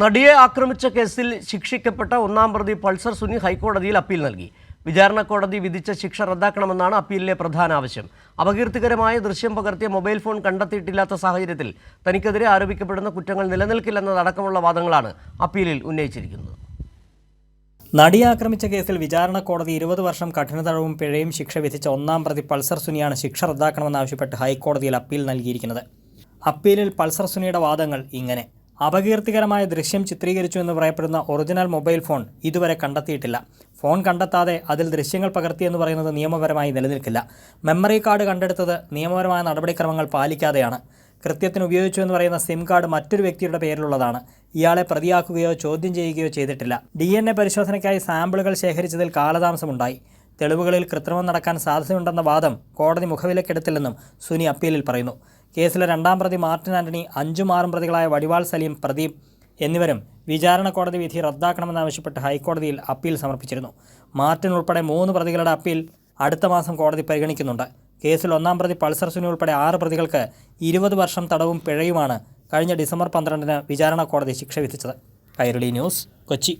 നടിയെ ആക്രമിച്ച കേസിൽ ശിക്ഷിക്കപ്പെട്ട ഒന്നാം പ്രതി പൾസർ സുനി ഹൈക്കോടതിയിൽ അപ്പീൽ നൽകി. വിചാരണ കോടതി വിധിച്ച ശിക്ഷ റദ്ദാക്കണമെന്നാണ് അപ്പീലിലെ പ്രധാന ആവശ്യം. അപകീർത്തികരമായ ദൃശ്യം പകർത്തിയ മൊബൈൽ ഫോൺ കണ്ടെത്തിയിട്ടില്ലാത്ത സാഹചര്യത്തിൽ തനിക്കെതിരെ ആരോപിക്കപ്പെടുന്ന കുറ്റങ്ങൾ നിലനിൽക്കില്ലെന്നതടക്കമുള്ള വാദങ്ങളാണ് അപ്പീലിൽ ഉന്നയിച്ചിരിക്കുന്നത്. നടിയെ ആക്രമിച്ച കേസിൽ വിചാരണ കോടതി ഇരുപത് വർഷം കഠിന തടവും പിഴയും ശിക്ഷ വിധിച്ച ഒന്നാം പ്രതി പൾസർ സുനിയാണ് ശിക്ഷ റദ്ദാക്കണമെന്നാവശ്യപ്പെട്ട് ഹൈക്കോടതിയിൽ അപ്പീൽ നൽകിയിരിക്കുന്നത്. അപ്പീലിൽ പൾസർ സുനിയുടെ വാദങ്ങൾ ഇങ്ങനെ. അപകീർത്തികരമായ ദൃശ്യം ചിത്രീകരിച്ചു എന്ന് പറയപ്പെടുന്ന ഒറിജിനൽ മൊബൈൽ ഫോൺ ഇതുവരെ കണ്ടെത്തിയിട്ടില്ല. ഫോൺ കണ്ടെത്താതെ അതിൽ ദൃശ്യങ്ങൾ പകർത്തിയെന്ന് പറയുന്നത് നിയമപരമായി നിലനിൽക്കില്ല. മെമ്മറി കാർഡ് കണ്ടെടുത്തത് നിയമപരമായ നടപടിക്രമങ്ങൾ പാലിക്കാതെയാണ്. കൃത്യത്തിന് ഉപയോഗിച്ചു എന്ന് പറയുന്ന സിം കാർഡ് മറ്റൊരു വ്യക്തിയുടെ പേരിലുള്ളതാണ്. ഇയാളെ പ്രതിയാക്കുകയോ ചോദ്യം ചെയ്യുകയോ ചെയ്തിട്ടില്ല. ഡി എൻ എ പരിശോധനയ്ക്കായി സാമ്പിളുകൾ ശേഖരിച്ചതിൽ കാലതാമസമുണ്ടായി. തെളിവുകളിൽ കൃത്രിമം നടക്കാൻ സാധ്യതയുണ്ടെന്ന വാദം കോടതി മുഖവിലക്കെടുത്തില്ലെന്നും സുനി അപ്പീലിൽ പറയുന്നു. കേസിലെ രണ്ടാം പ്രതി മാർട്ടിൻ ആന്റണി അഞ്ചും ആറും പ്രതികളായ വടിവാൾ സലീം പ്രദീപ് എന്നിവരും വിചാരണ കോടതി വിധി റദ്ദാക്കണമെന്നാവശ്യപ്പെട്ട് ഹൈക്കോടതിയിൽ അപ്പീൽ സമർപ്പിച്ചിരുന്നു. മാർട്ടിൻ ഉൾപ്പെടെ മൂന്ന് പ്രതികളുടെ അപ്പീൽ അടുത്ത മാസം കോടതി പരിഗണിക്കുന്നുണ്ട്. കേസിൽ ഒന്നാം പ്രതി പൾസർ സുനി ഉൾപ്പെടെ ആറ് പ്രതികൾക്ക് ഇരുപത് വർഷം തടവും പിഴയുമാണ് കഴിഞ്ഞ ഡിസംബർ പന്ത്രണ്ടിന് വിചാരണ കോടതി ശിക്ഷ വിധിച്ചത്. കൈരളി ന്യൂസ് കൊച്ചി.